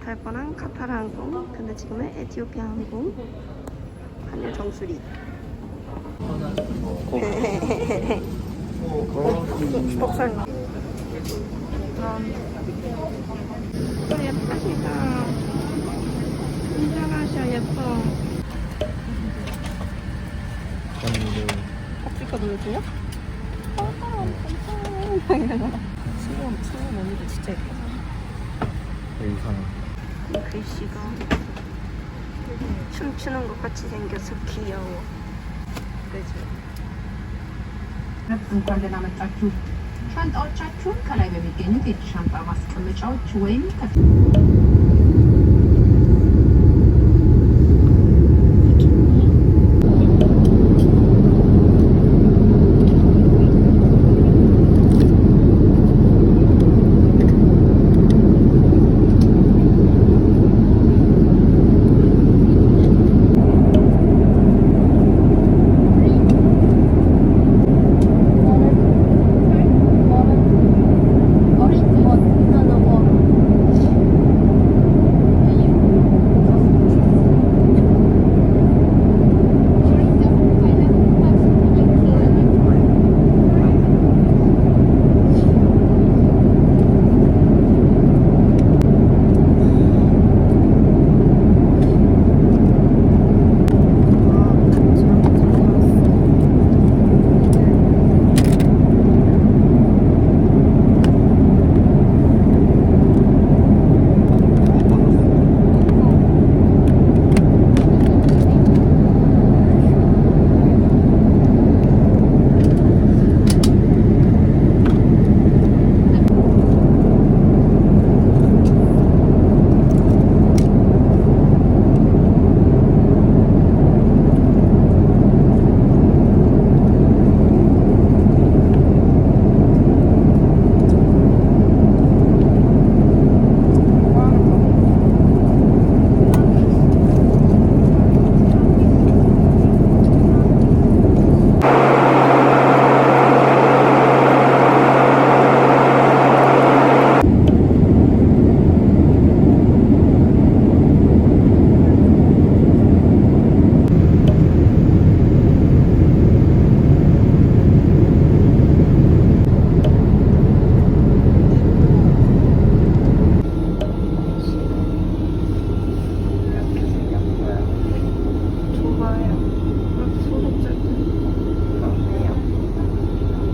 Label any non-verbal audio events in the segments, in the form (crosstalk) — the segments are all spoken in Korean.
탈 뻔한 카타르 항공 근데 지금은 에티오피아 항공. 한일 정수리. 주먹살나 아, 예쁘시다. 인정하셔 예뻐. 아프리카? 아, 감사합니다. 수원, 수원 언니도 진짜 예쁘다. 이상 글씨가 춤추는 것 같이 생겨서 귀여워. 그죠? እንኳን ደህና መጣችሁ። ሻንጣዎቻችሁን ከላይ በሚገኙት የእጅ ሻንጣ ማስቀመጫዎች ወይም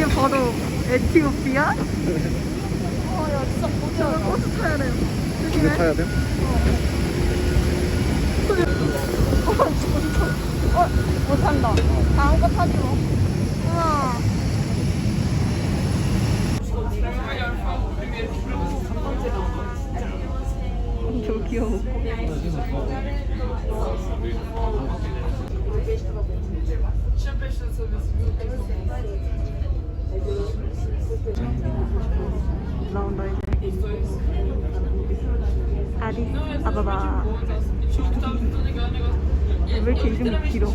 이게 바로 에티오피아? 어, 야, 진짜 저거 버스 타야 돼요. 이거 조심해. 타야 돼? 어, 못한다. 다음 거 타지 뭐. 우와. 저 귀여워. 나온다 이제. 아디스 아바바. 왜 이렇게 이름이 길어?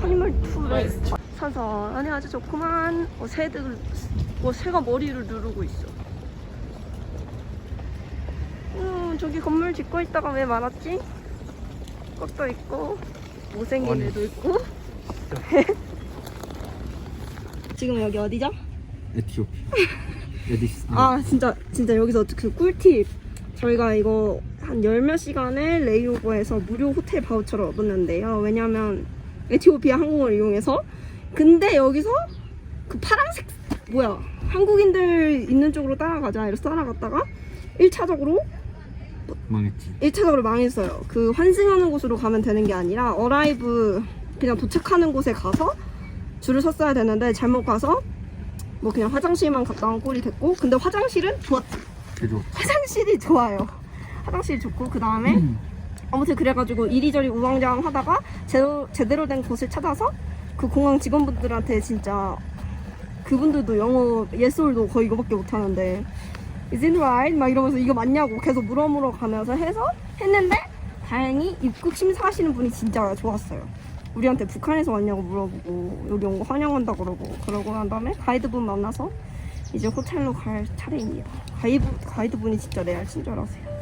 터니멀 투레 선선하니 아주 좋구만. 어, 새들, 어, 새가 머리를 누르고 있어. 음, 저기 건물 짓고 있다가 왜 말았지? 꽃도 있고, 못생긴 아니. 애도 있고. (laughs) 지금 여기 어디죠? 에티오피아. (laughs) 에디스. 아 진짜 진짜 여기서 그 꿀팁 저희가 이거 한 열 몇 시간을 레이오버에서 무료 호텔 바우처를 얻었는데요 왜냐면 에티오피아 항공을 이용해서 근데 여기서 그 파란색 뭐야 한국인들 있는 쪽으로 따라가자 이래서 따라갔다가 1차적으로 망했지. 1차적으로 망했어요. 그 환승하는 곳으로 가면 되는 게 아니라 어라이브 그냥 도착하는 곳에 가서 줄을 섰어야 되는데 잘못 가서 뭐 그냥 화장실만 갔다 온 꼴이 됐고 근데 화장실은 좋았지. 화장실이 좋아요. 화장실이 좋고 그 다음에 아무튼 그래가지고 이리저리 우왕좌왕 하다가 제대로, 제대로 된 곳을 찾아서 그 공항 직원분들한테 진짜 그분들도 영어 예솔도 거의 이거밖에 못하는데 Is it right? 막 이러면서 이거 맞냐고 계속 물어물어 가면서 해서 했는데 다행히 입국 심사하시는 분이 진짜 좋았어요. 우리한테 북한에서 왔냐고 물어보고 여기 온 거 환영한다 그러고 그러고 난 다음에 가이드분 만나서 이제 호텔로 갈 차례입니다. 가이드, 가이드분이 진짜 레알 친절하세요.